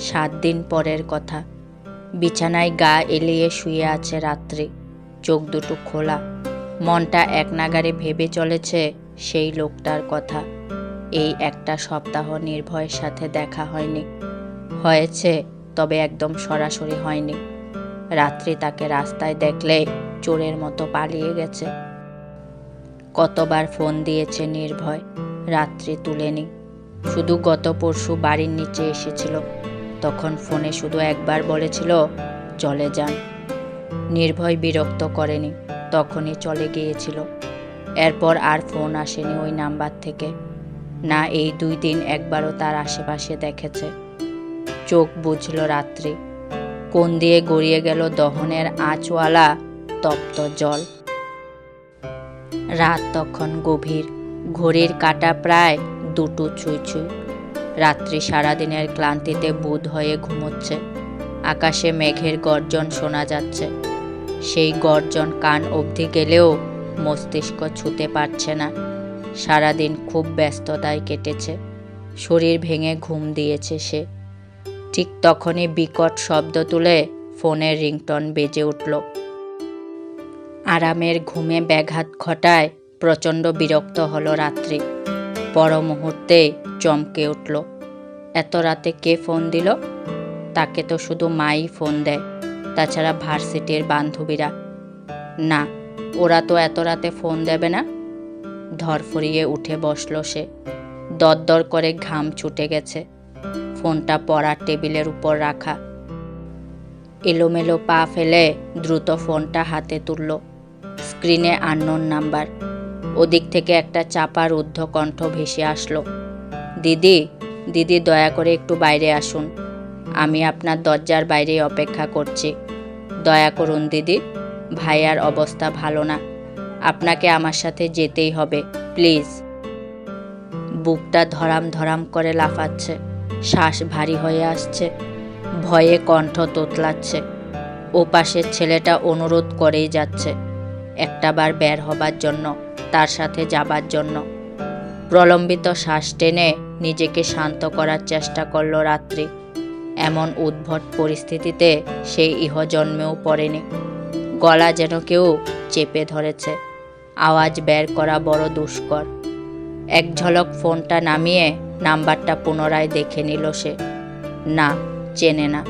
সাত দিন পরের কথা। বিছানায় গা এলিয়ে শুয়ে আছে রাত্রি। চোখ দুটো খোলা। মনটা এক নাগারে ভেবে চলেছে সেই লোকটার কথা। এই একটা সপ্তাহ নির্ভয়ের সাথে দেখা হয়নি। হয়েছে, তবে একদম সরাসরি হয়নি। রাত্রি তাকে রাস্তায় দেখলে চোরের মতো পালিয়ে গেছে। কতবার ফোন দিয়েছে নির্ভয়, রাত্রি তুলেনি। শুধু গত পরশু বাড়ির নিচে এসেছিল। তখন ফোনে শুধু একবার বলেছিল, চলে যান। নির্ভয় বিরক্ত করেনি, তখনই চলে গিয়েছিল। এরপর আর ফোন আসেনি ওই নাম্বার থেকে। না, এই দুই দিন একবারও তার আশেপাশে দেখেছে। চোখ বুঝল রাত্রি। কোন দিয়ে গড়িয়ে গেল দহনের আঁচওয়ালা তপ্ত জল। রাত তখন গভীর। ঘড়ির কাটা প্রায় দুটো ছুঁই ছুঁই রাত্রি সারাদিনের ক্লান্তিতে বুধ হয়ে ঘুমোচ্ছে। আকাশে মেঘের গর্জন শোনা যাচ্ছে। সেই গর্জন কান অবধি গেলেও মস্তিষ্ক ছুতে পারছে না। সারাদিন খুব ব্যস্ততায় কেটেছে। শরীর ভেঙে ঘুম দিয়েছে সে। ঠিক তখনই বিকট শব্দ তুলে ফোনের রিংটন বেজে উঠল। আরামের ঘুমে ব্যাঘাত ঘটায় প্রচণ্ড বিরক্ত হলো রাত্রি। পর মুহূর্তে চমকে উঠল। এত রাতে কে ফোন দিল? তাকে তো শুধু মাই ফোন দেয়, তাছাড়া ভার্সিটির বান্ধবীরা। না, ওরা তো এত রাতে ফোন দেবে না? ধরফরিয়ে উঠে বসল সে। দরদর করে ঘাম ছুটে গেছে। ফোনটা পড়ার টেবিলের উপর রাখা। এলোমেলো পা ফেলে দ্রুত ফোনটা হাতে তুলল। স্ক্রিনে আননোন নাম্বার। ওদিক থেকে একটা চাপার ঊর্ধ্ব কণ্ঠ ভেসে আসলো। দিদি দিদি দয়া করে একটু বাইরে আসুন। আমি আপনার দরজার বাইরে অপেক্ষা করছি। দয়া করুন দিদি, ভাইয়ার অবস্থা ভালো না। আপনাকে আমার সাথে যেতেই হবে, প্লিজ। বুকটা ধরাম ধরাম করে লাফাচ্ছে, শ্বাস ভারী হয়ে আসছে, ভয়ে কণ্ঠ তোতলাচ্ছে। ও পাশের ছেলেটা অনুরোধ করেই যাচ্ছে, একটাবার বের হবার জন্য, তার সাথে যাবার জন্য। প্রলম্বিত শ্বাস টেনে নিজেকে শান্ত করার চেষ্টা করল রাত্রি। এমন উদ্ভট পরিস্থিতিতে সে ইহজন্মেও পড়েনি। গলা যেন কেউ চেপে ধরেছে। আওয়াজ বের করা বড় দুষ্কর। এক ঝলক ফোনটা নামিয়ে নাম্বারটা পুনরায় দেখে নিল সে। না, চেনে না।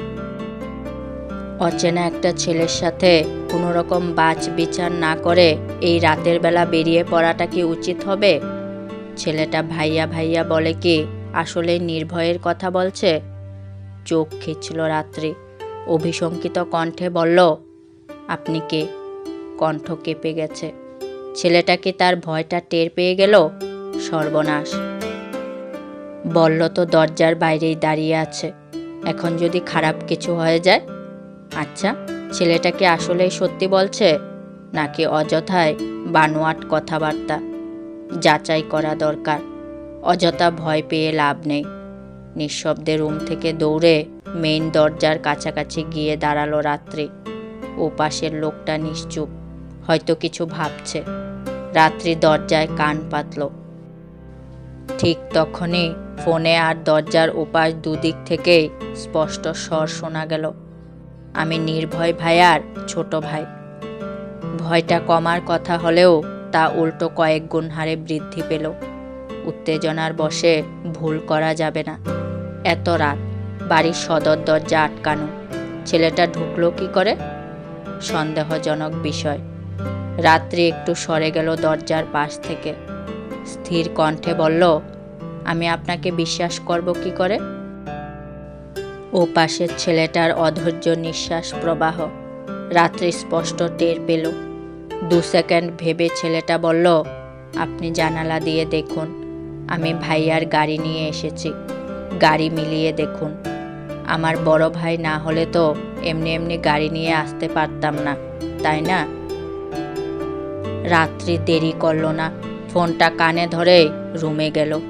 অচেনা একটা ছেলের সাথে কোনো রকম বাছ বিচার না করে এই রাতের বেলা বেরিয়ে পড়াটা কি উচিত হবে? ছেলেটা ভাইয়া ভাইয়া বলে কে? আসলে নির্ভয়ের কথা বলছে? চোখ খিচল রাত্রি। অভিশঙ্কিত কণ্ঠে বলল, আপনি কে? কণ্ঠ কেঁপে গেছে। ছেলেটা কি তার ভয়টা টের পেয়ে গেল? সর্বনাশ। বলল তো দরজার বাইরেই দাঁড়িয়ে আছে। এখন যদি খারাপ কিছু হয়ে যায়? আচ্ছা ছেলেটা কি আসলেই সত্যি বলছে? নাকি অযথায় বানোয়াট কথাবার্তা? যাচাই করা দরকার। অযথা ভয় পেয়ে লাভ নেই। নিঃশব্দে রুম থেকে দৌড়ে মেইন দরজার কাছাকাছি গিয়ে দাঁড়াল রাত্রি। ও পাশের লোকটা নিশ্চুপ, হয়তো কিছু ভাবছে। রাত্রি দরজায় কান পাতল। ঠিক তখনই ফোনে আর দরজার ওপাশ দুদিক থেকে স্পষ্ট স্বর শোনা গেল। আমি নির্ভয় ভাইয়ার ছোট ভাই। ভয়টা কমার কথা হলেও তা উল্টো কয়েক গুণ হারে বৃদ্ধি পেল। উত্তেজনার বশে ভুল করা যাবে না। এত রাত বাড়ির সদর দরজা আটকানো। ছেলেটা ঢুকলো কি করে? সন্দেহজনক বিষয়। রাত্রি একটু সরে গেল দরজার পাশ থেকে। স্থির কণ্ঠে বলল, আমি আপনাকে বিশ্বাস করব কি করে? ও পাশের ছেলেটার অধৈর্য নিঃশ্বাস প্রবাহ রাত্রি স্পষ্ট টের পেল। দু সেকেন্ড ভেবে ছেলেটা বলল, আপনি জানালা দিয়ে দেখুন। আমি ভাইয়ার গাড়ি নিয়ে এসেছি। গাড়ি মিলিয়ে দেখুন। আমার বড় ভাই না হলে তো এমনি এমনি গাড়ি নিয়ে আসতে পারতাম না, তাই না? রাত্রি দেরি করল না। ফোনটা কানে ধরে রুমে গেল।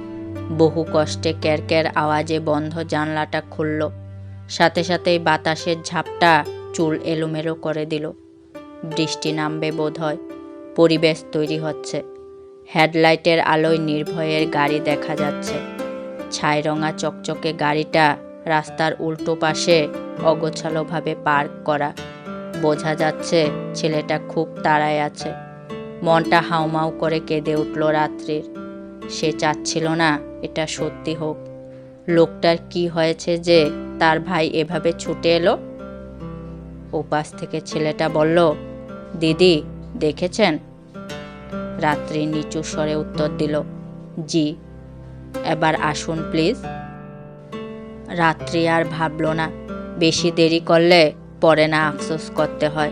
বহু কষ্টে ক্যারক্যার আওয়াজে বন্ধ জানলাটা খুলল। সাথে সাথেই বাতাসের ঝাপটা চুল এলোমেলো করে দিল। বৃষ্টি নামবে বোধ হয় পরিবেশ তৈরি হচ্ছে। হেডলাইটের আলোয় নির্ভয়ের গাড়ি দেখা যাচ্ছে। ছাই রঙা চকচকে গাড়িটা রাস্তার উল্টো পাশে অগোছালোভাবে পার্ক করা। বোঝা যাচ্ছে ছেলেটা খুব তাড়ায় আছে। মনটা হাউমাউ করে কেঁদে উঠল রাত্রির। সে চাচ্ছিল না এটা সত্যি হোক। লোকটার কি হয়েছে যে তার ভাই এভাবে ছুটে এলো? ওপাশ থেকে ছেলেটা বলল দিদি, দেখেছেন? রাত্রি নিচু স্বরে উত্তর দিল, জি। এবার আসুন প্লিজ। রাত্রি আর ভাবল না, বেশি দেরি করলে পরে না আফসোস করতে হয়।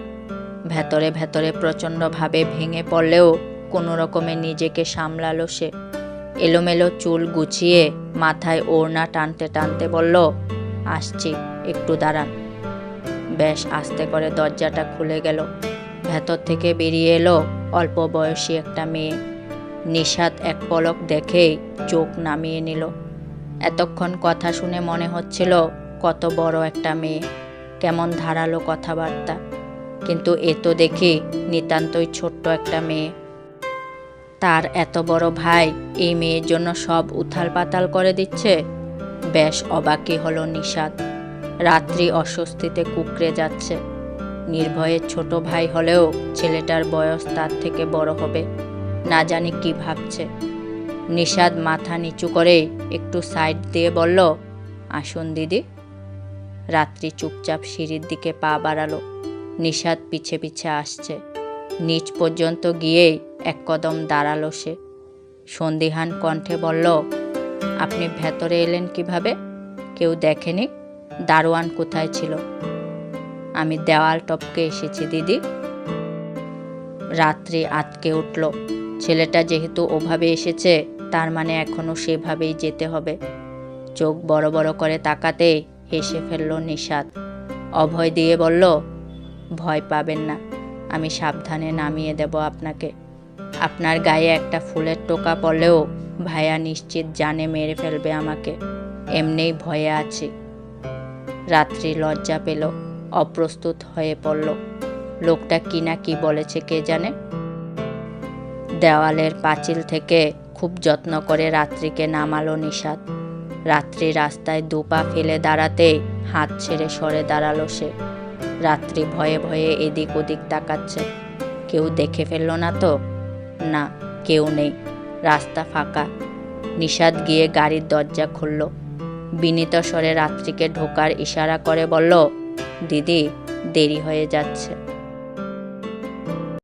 ভেতরে ভেতরে প্রচণ্ডভাবে ভেঙে পড়লেও কোনো রকমে নিজেকে সামলালো সে। এলোমেলো চুল গুছিয়ে মাথায় ওড়না টানতে টানতে বলল, আসছি, একটু দাঁড়ান। বেশ আস্তে করে দরজাটা খুলে গেল। ভেতর থেকে বেরিয়ে এলো অল্প বয়সী একটা মেয়ে। নিষাদ এক পলক দেখেই চোখ নামিয়ে নিল। এতক্ষণ কথা শুনে মনে হচ্ছিল কত বড় একটা মেয়ে, কেমন ধারালো কথাবার্তা। কিন্তু এ তো দেখি নিতান্তই ছোট্ট একটা মেয়ে। তার এত বড় ভাই এই মেয়ের জন্য সব উথাল পাতাল করে দিচ্ছে? বেশ অবাকই হলো নিষাদ রাত্রি অস্বস্তিতে কুকড়ে যাচ্ছে। নির্ভয়ের ছোট ভাই হলেও ছেলেটার বয়স তার থেকে বড় হবে। না জানি কি ভাবছে। নিষাদ মাথা নিচু করে একটু সাইড দিয়ে বলল, আসুন দিদি। রাত্রি চুপচাপ সিঁড়ির দিকে পা বাড়ালো। নিষাদ পিছে পিছে আসছে। নিচ পর্যন্ত গিয়েই এক কদম দাঁড়াল সে। সন্দিহান কণ্ঠে বলল, আপনি ভেতরে এলেন কীভাবে? কেউ দেখেনি? দারোয়ান কোথায় ছিল? আমি দেওয়াল টপকে এসেছি, দিদি। রাত্রি আটকে উঠল। ছেলেটা যেহেতু ওভাবে এসেছে, তার মানে এখনও সেভাবেই যেতে হবে। চোখ বড় বড় করে তাকাতে হেসে ফেলল নিষাদ। অভয় দিয়ে বলল, ভয় পাবেন না, আমি সাবধানে নামিয়ে দেব আপনাকে। আপনার গায়ে একটা ফুলের টোকা পড়লেও ভাইয়া নিশ্চিত জানে মেরে ফেলবে আমাকে। এমনিই ভয়ে আছি। রাত্রি লজ্জা পেল। অপ্রস্তুত হয়ে পড়ল। লোকটা কি না কি বলেছে কে জানে? দেওয়ালের পাঁচিল থেকে খুব যত্ন করে রাত্রিকে নামালো নিষাদ রাত্রি রাস্তায় দুপা ফেলে দাঁড়াতেই হাত ছেড়ে সরে দাঁড়াল সে। রাত্রি ভয়ে ভয়ে এদিক ওদিক তাকাচ্ছে। কেউ দেখে ফেলল না তো? না, কেউ নেই। রাস্তা ফাঁকা। নিষাদ গিয়ে গাড়ির দরজা খুলল। বিনীত স্বরে রাত্রিকে ঢোকার ইশারা করে বলল দিদি দেরি হয়ে যাচ্ছে।